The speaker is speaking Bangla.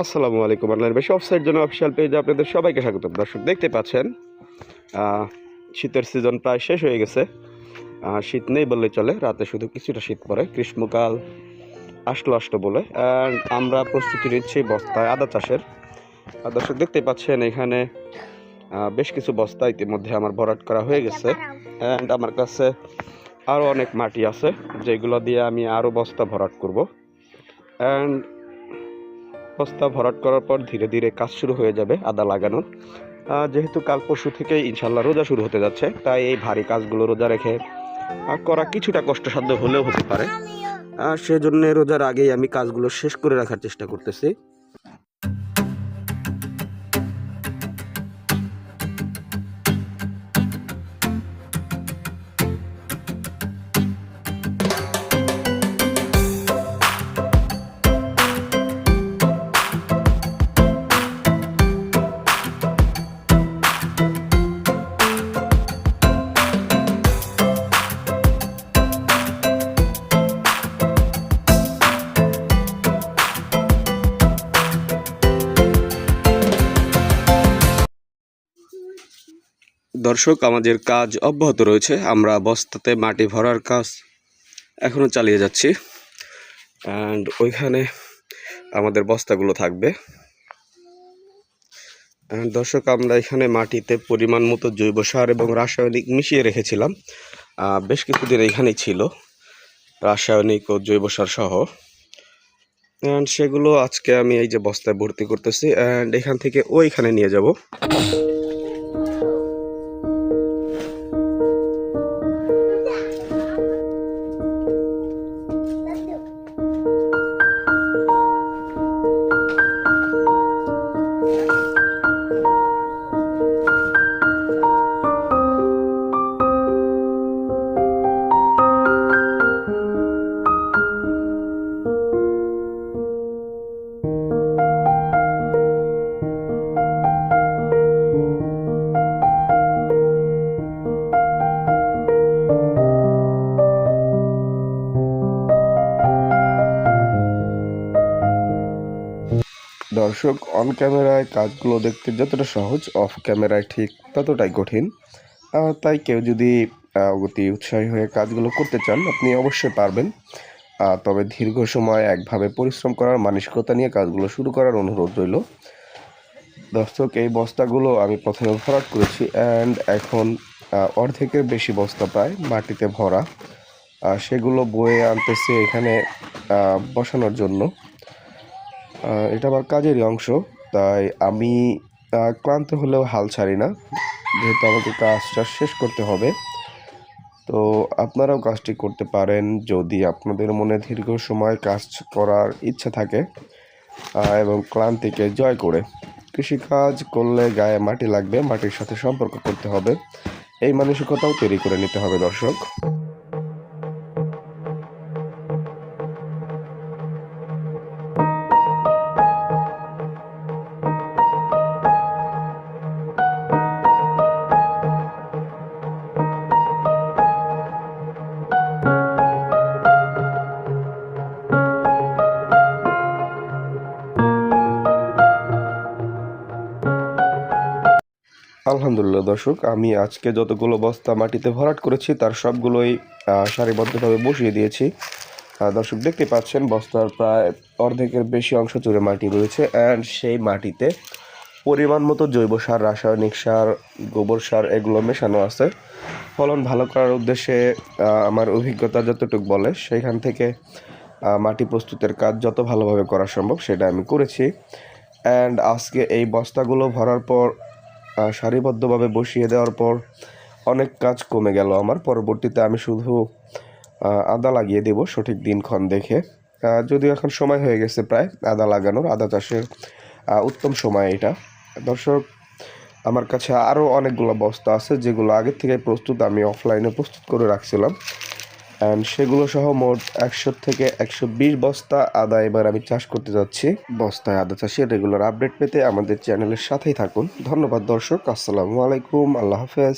আসসালামু আলাইকুম আল্লাহর বেশি অফসাইড জন্য অফিসিয়াল পেজে আপনাদের সবাইকে স্বাগত দর্শক, দেখতে পাচ্ছেন শীতের সিজন প্রায় শেষ হয়ে গেছে। শীত নেই বললে চলে, রাতে শুধু কিছুটা শীত পড়ে। গ্রীষ্মকাল আসলো আসলো বলে। আমরা প্রস্তুতি নিচ্ছি বস্তায় আদা চাষের। দর্শক, দেখতে পাচ্ছেন এখানে বেশ কিছু বস্তা ইতিমধ্যে আমার ভরাট করা হয়ে গেছে। অ্যান্ড আমার কাছে আরও অনেক মাটি আছে, যেগুলো দিয়ে আমি আরও বস্তা ভরাট করব। অ্যান্ড বস্তা ভরাট করার পর ধীরে ধীরে কাজ শুরু হয়ে যাবে আদা লাগানোর। যেহেতু কাল পরশু থেকে ইনশাল্লাহ রোজা শুরু হতে যাচ্ছে, তাই এই ভারী কাজগুলো রোজা রেখে করা কিছুটা কষ্টসাধ্য হলেও হতে পারে। সেজন্য রোজার আগেই আমি কাজগুলো শেষ করে রাখার চেষ্টা করতেছি। দর্শক, আমাদের কাজ অব্যাহত রয়েছে। আমরা বস্তাতে মাটি ভরার কাজ এখনও চালিয়ে যাচ্ছি। অ্যান্ড ওইখানে আমাদের বস্তাগুলো থাকবে। দর্শক, আমরা এখানে মাটিতে পরিমাণ মতো জৈব সার এবং রাসায়নিক মিশিয়ে রেখেছিলাম। বেশ কিছুদিন এখানেই ছিল। রাসায়নিক ও জৈব সার সহ। অ্যান্ড সেগুলো আজকে আমি এই যে বস্তায় ভর্তি করতেছি। অ্যান্ড এখান থেকে ওইখানে নিয়ে যাব। দর্শক অন ক্যামেরায় কাজগুলো দেখতে যতটা সহজ অফ ক্যামেরায় ঠিক ততটাই কঠিন। তাই কেউ যদি অতি উৎসাহী হয়ে কাজগুলো করতে চান, আপনি অবশ্যই পারবেন। তবে দীর্ঘ সময় একভাবে পরিশ্রম করার মানসিকতা নিয়ে কাজগুলো শুরু করার অনুরোধ রইল। দর্শক, এই বস্তাগুলো আমি প্রথমে ভরাট করেছি অ্যান্ড এখন অর্ধেকের বেশি বস্তা প্রায় মাটিতে ভরা। সেগুলো বয়ে আনতেছি এখানে বসানোর জন্য। এটা আমার কাজেরই অংশ, তাই আমি ক্লান্ত হলেও হাল ছাড়ি না। যেহেতু আমাকে কাজটা শেষ করতে হবে, তো আপনারাও কাজটি করতে পারেন যদি আপনাদের মনে দীর্ঘ সময় কাজ করার ইচ্ছা থাকে এবং ক্লান্তিকে জয় করে। কৃষিকাজ করলে গায়ে মাটি লাগবে, মাটির সাথে সম্পর্ক করতে হবে। এই মানসিকতাও তৈরি করে নিতে হবে দর্শক। আলহামদুলিল্লাহ, দর্শক, আমি আজকে যতগুলো বস্তা মাটিতে ভরাট করেছি, তার সবগুলোই সারিবদ্ধভাবে বসিয়ে দিয়েছি। দর্শক, দেখতে পাচ্ছেন, বস্তার প্রায় অর্ধেকের বেশি অংশ জুড়ে মাটি রয়েছে অ্যান্ড সেই মাটিতে পরিমাণ মতো জৈব সার, রাসায়নিক সার, গোবর সার, এগুলো মেশানো আছে। ফলন ভালো করার উদ্দেশ্যে আমার অভিজ্ঞতা যতটুকু বলে, সেইখান থেকে মাটি প্রস্তুতের কাজ যত ভালোভাবে করা সম্ভব, সেটা আমি করেছি। অ্যান্ড আজকে এই বস্তাগুলো ভরার পর সারিবদ্ধভাবে বসিয়ে দেওয়ার পর অনেক কাজ কমে গেল আমার। পরবর্তীতে আমি শুধু আদা লাগিয়ে দেব সঠিক দিনক্ষণ দেখে। যদিও এখন সময় হয়ে গেছে প্রায় আদা লাগানোর, আদা চাষের উত্তম সময় এটা। দর্শক, আমার কাছে আরও অনেকগুলো বস্তা আছে যেগুলো আগের থেকে প্রস্তুত, আমি অফলাইনে প্রস্তুত করে রাখছিলাম। অ্যান্ড সেগুলো সহ মোট একশো থেকে একশো বিশ বস্তা আদা এবার আমি চাষ করতে যাচ্ছি। বস্তায় আদা চাষের রেগুলার আপডেট পেতে আমাদের চ্যানেলের সাথেই থাকুন। ধন্যবাদ দর্শক, আসসালামু আলাইকুম, আল্লাহ হাফেজ।